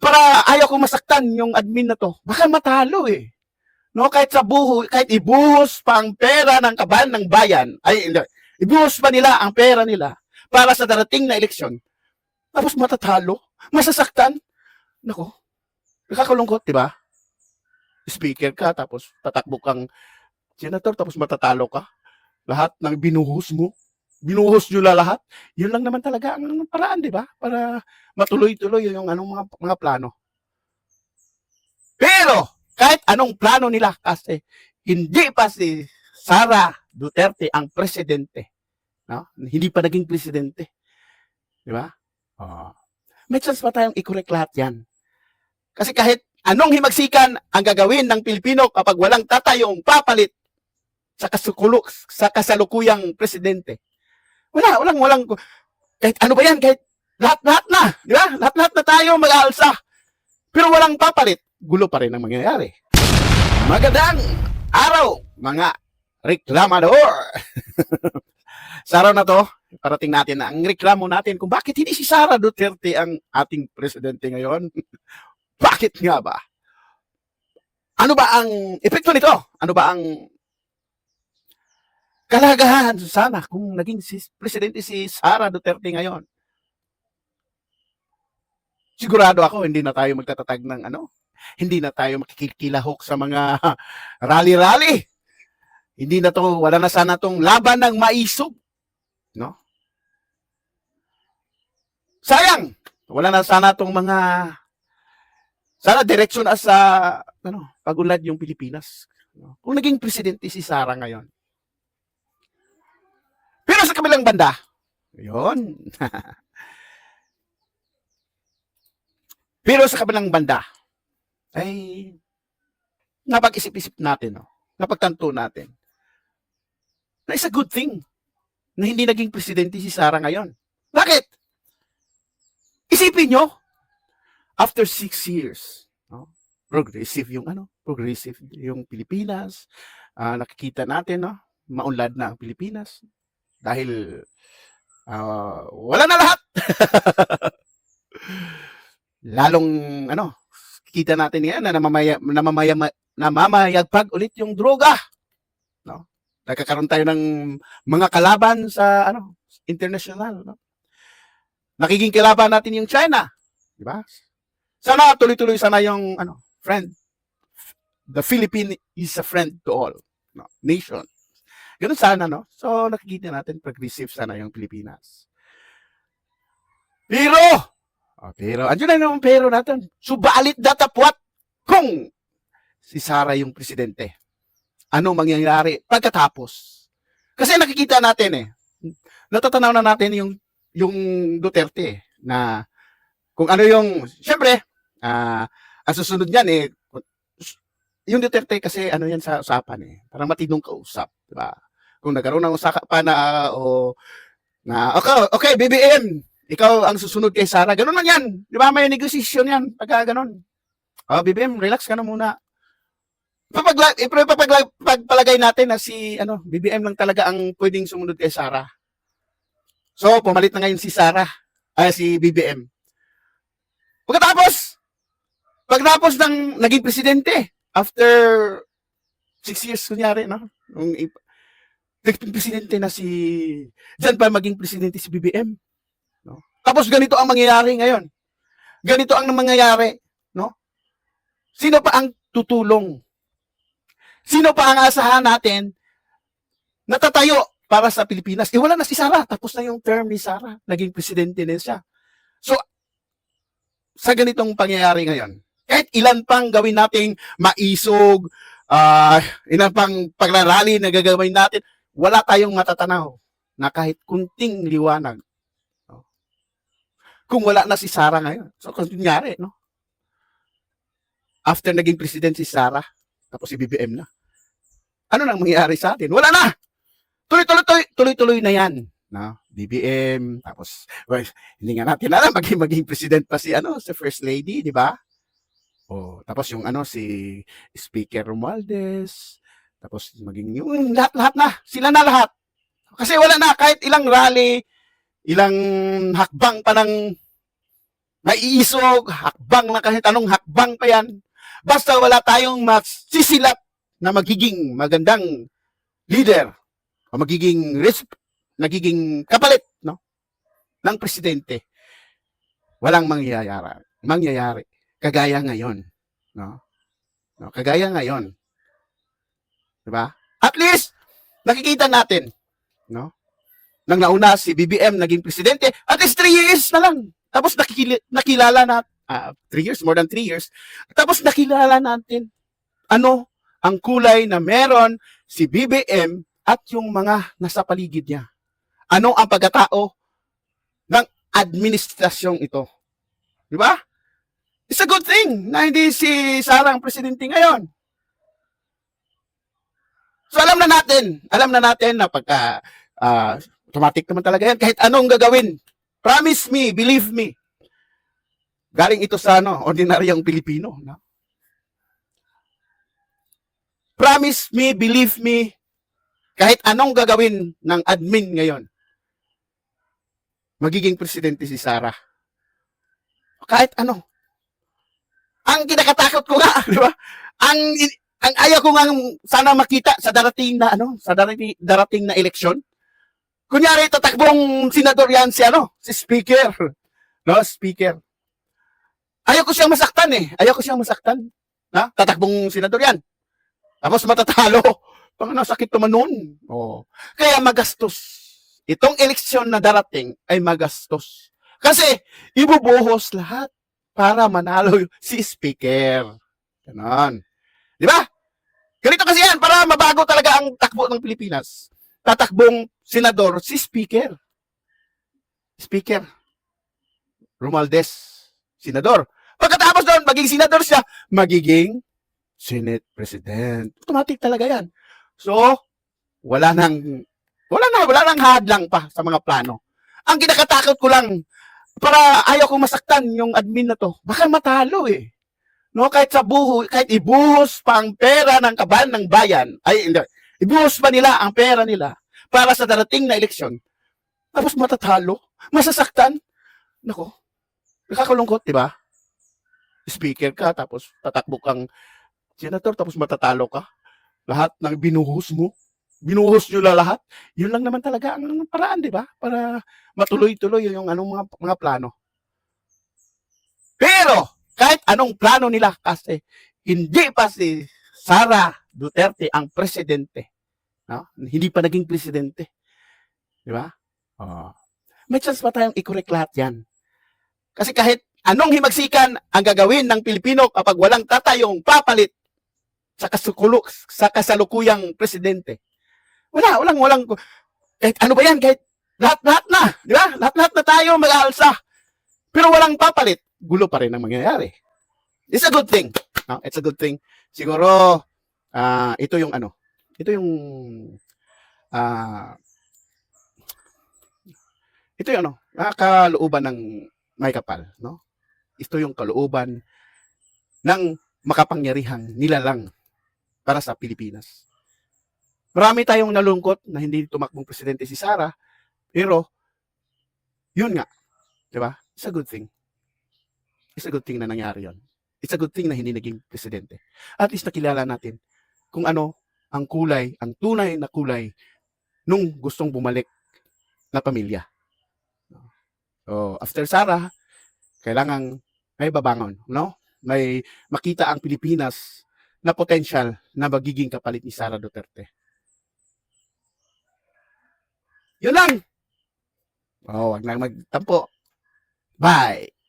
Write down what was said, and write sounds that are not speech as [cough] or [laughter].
para ayaw ko masaktan yung admin na to. Baka matalo eh. No, kahit sa buho, kahit ibuhos pa ang pera ng kaban ng bayan, ay, ibuhos pa nila ang pera nila para sa darating na eleksyon. Tapos matatalo, masasaktan. Nako, nakakalungkot, di ba? Speaker ka, tapos tatakbo kang senator, tapos matatalo ka. Lahat ng binuhos mo, binuhos nyo la lahat. Yun lang naman talaga ang paraan, di ba? Para matuloy-tuloy yung anong mga, mga plano. Pero, kahit anong plano nila, kasi hindi pa si Sara Duterte ang presidente. No? Hindi pa naging presidente. Di ba? Ah. may chance pa tayong i-correct lahat yan. Kasi kahit anong himagsikan ang gagawin ng Pilipino kapag walang tatayong papalit sa, kasukulo, sa kasalukuyang presidente. Wala, walang, walang, kahit ano ba yan, kahit lahat-lahat na, di ba? Lahat-lahat na tayo mag-aalsa. Pero walang papalit, gulo pa rin ang mangyayari. Magandang araw, mga reklamador! [laughs] sa araw na to, parating natin na ang reklamo natin kung bakit hindi si Sara Duterte ang ating presidente ngayon. [laughs] bakit nga ba? Ano ba ang epekto nito? Ano ba ang kalagahan sana kung naging si presidente si Sara Duterte ngayon? Sigurado ako hindi na tayo magtatatag ng ano, hindi na tayo makikilahok sa mga [laughs] rally-rally. Hindi na to, wala na sana tong laban ng maisog. No? Sayang! Wala na sana tong mga sana direksyon na sa ano, pagulad yung Pilipinas. No? Kung naging presidente si Sara ngayon. Pero sa kabilang banda, yun. [laughs] Pero sa kabilang banda, ay napag-isip-isip natin, no? napagtanto natin, na it's a good thing na hindi naging presidente si Sara ngayon. Bakit? Isipin nyo, after six years, no? progressive yung ano, progressive yung Pilipinas, ah, nakikita natin, no? maunlad na ang Pilipinas, dahil ah, wala na lahat. [laughs] Lalong, ano, kita natin yan na namamaya, namamaya, namamayagpag ulit yung droga. No? Nagkakaroon tayo ng mga kalaban sa ano, international, no? Nakiging kalaban natin yung China, di ba? Sana tuloy-tuloy sana yung ano, friend. The Philippine is a friend to all, no? Nation. Ganun sana, no? So, nakikita natin progressive sana yung Pilipinas. Pero, oh, pero, andyan na naman pero natin. Subalit datapwat kung si Sara yung presidente. Ano mangyayari pagkatapos? Kasi nakikita natin eh. Natatanaw na natin yung yung Duterte eh, na kung ano yung syempre ah ang susunod niyan eh yung Duterte kasi ano yan sa usapan eh. Parang matinong kausap, di ba? Kung nagkaroon ng usapan na ah, o na okay, okay, BBM, ikaw ang susunod kay Sara. Ganun lang yan. Di ba? May negosasyon yan. Pagka ganun. Oh, BBM, relax ka na muna. Papagla, ipapagla, pagpalagay natin na si ano, BBM lang talaga ang pwedeng sumunod kay Sara. So, pumalit na ngayon si Sara, ay si BBM. Pagkatapos, pagkatapos ng naging presidente, after six years, kunyari, no? Nung naging presidente na si, dyan pa maging presidente si BBM. No? Tapos ganito ang mangyayari ngayon. Ganito ang mangyayari, no? Sino pa ang tutulong? Sino pa ang asahan natin na tatayo para sa Pilipinas? Eh, wala na si Sara. Tapos na yung term ni Sara. Naging presidente na siya. So, sa ganitong pangyayari ngayon, kahit ilan pang gawin nating maisog, ah ilan pang paglarally na gagawin natin, wala tayong matatanaw na kahit kunting liwanag. No? Kung wala na si Sara ngayon. So, kung nangyari, no? After naging president si Sara, tapos si BBM na. Ano nang mangyayari sa atin? Wala na! Tuloy-tuloy, tuloy-tuloy na yan. No? BBM, tapos, well, hindi nga natin alam, [laughs] maging, maging president pa si, ano, si First Lady, di ba? Oh, tapos yung ano, si Speaker Romualdez, tapos maging yung lahat-lahat na, sila na lahat. Kasi wala na, kahit ilang rally, ilang hakbang pa ng maiisog, hakbang na kahit anong hakbang pa yan. Basta wala tayong masisilap na magiging magandang leader o magiging res- nagiging kapalit no ng presidente walang mangyayari mangyayari kagaya ngayon no no kagaya ngayon di ba at least nakikita natin no nang nauna si BBM naging presidente at least 3 years na lang tapos nakikili, nakilala na 3 years more than 3 years tapos nakilala natin ano ang kulay na meron si BBM at yung mga nasa paligid niya. Ano ang pagkatao ng administrasyong ito? Di ba? It's a good thing na hindi si Sara ang presidente ngayon. So alam na natin, alam na natin na pagka ah, automatic naman talaga yan, kahit anong gagawin. Promise me, believe me. Galing ito sa ano, ordinaryong Pilipino. No? Promise me, believe me, kahit anong gagawin ng admin ngayon, magiging presidente si Sara. Kahit ano. Ang kinakatakot ko nga, [laughs] di ba? Ang, ang ayaw ko nga sana makita sa darating na ano, sa darating, darating na eleksyon. Kunyari, tatakbong senador yan si ano, si speaker. No, speaker. Ayaw ko siyang masaktan eh. Ayaw ko siyang masaktan. Ha? Tatakbong senador yan. Tapos matatalo. [laughs] Pang ano, sakit naman nun. Oh. Kaya magastos. Itong eleksyon na darating ay magastos. Kasi ibubuhos lahat para manalo [laughs] si speaker. Ganon. Di ba? Ganito kasi yan, para mabago talaga ang takbo ng Pilipinas. Tatakbong senador si speaker. Speaker. Romualdez, senador. Pagkatapos doon, maging senador siya, magiging Senate President. Automatic talaga yan. So, wala nang, wala na, wala nang hadlang pa sa mga plano. Ang kinakatakot ko lang, para ayaw kong masaktan yung admin na to, baka matalo eh. No, kahit sa buho, kahit ibuhos pa ang pera ng kaban ng bayan, ay hindi, ibuhos pa nila ang pera nila para sa darating na eleksyon, tapos matatalo, masasaktan, nako, nakakalungkot, di ba? Speaker ka, tapos tatakbo kang senator, tapos matatalo ka. Lahat ng binuhos mo, binuhos nyo na lahat. Yun lang naman talaga ang paraan, di ba? Para matuloy-tuloy yung anong mga, mga plano. Pero, kahit anong plano nila, kasi hindi pa si Sara Duterte ang presidente. No? Hindi pa naging presidente. Di ba? Oh. May chance pa tayong i-correct lahat yan. Kasi kahit anong himagsikan ang gagawin ng Pilipino kapag walang tatayong papalit sa, kasukulo, sa kasalukuyang presidente. Wala, walang, walang, kahit ano ba yan, kahit lahat-lahat na, di ba? Lahat-lahat na tayo mag-aalsa. Pero walang papalit, gulo pa rin ang mangyayari. It's a good thing. No? It's a good thing. Siguro, ah ito yung ano, ito yung, ah ito yung ano, ah, kalooban ng may kapal, no? Ito yung kalooban ng makapangyarihang nilalang para sa Pilipinas. Marami tayong nalungkot na hindi tumakbong presidente si Sara, pero yun nga, 'di ba? It's a good thing. It's a good thing na nangyari 'yon. It's a good thing na hindi naging presidente. At least nakilala natin kung ano ang kulay, ang tunay na kulay nung gustong bumalik na pamilya. So, after Sara, kailangan may babangon, no? May makita ang Pilipinas na potential na magiging kapalit ni Sara Duterte. Yun lang. Oh, wag lang magtampo. Bye.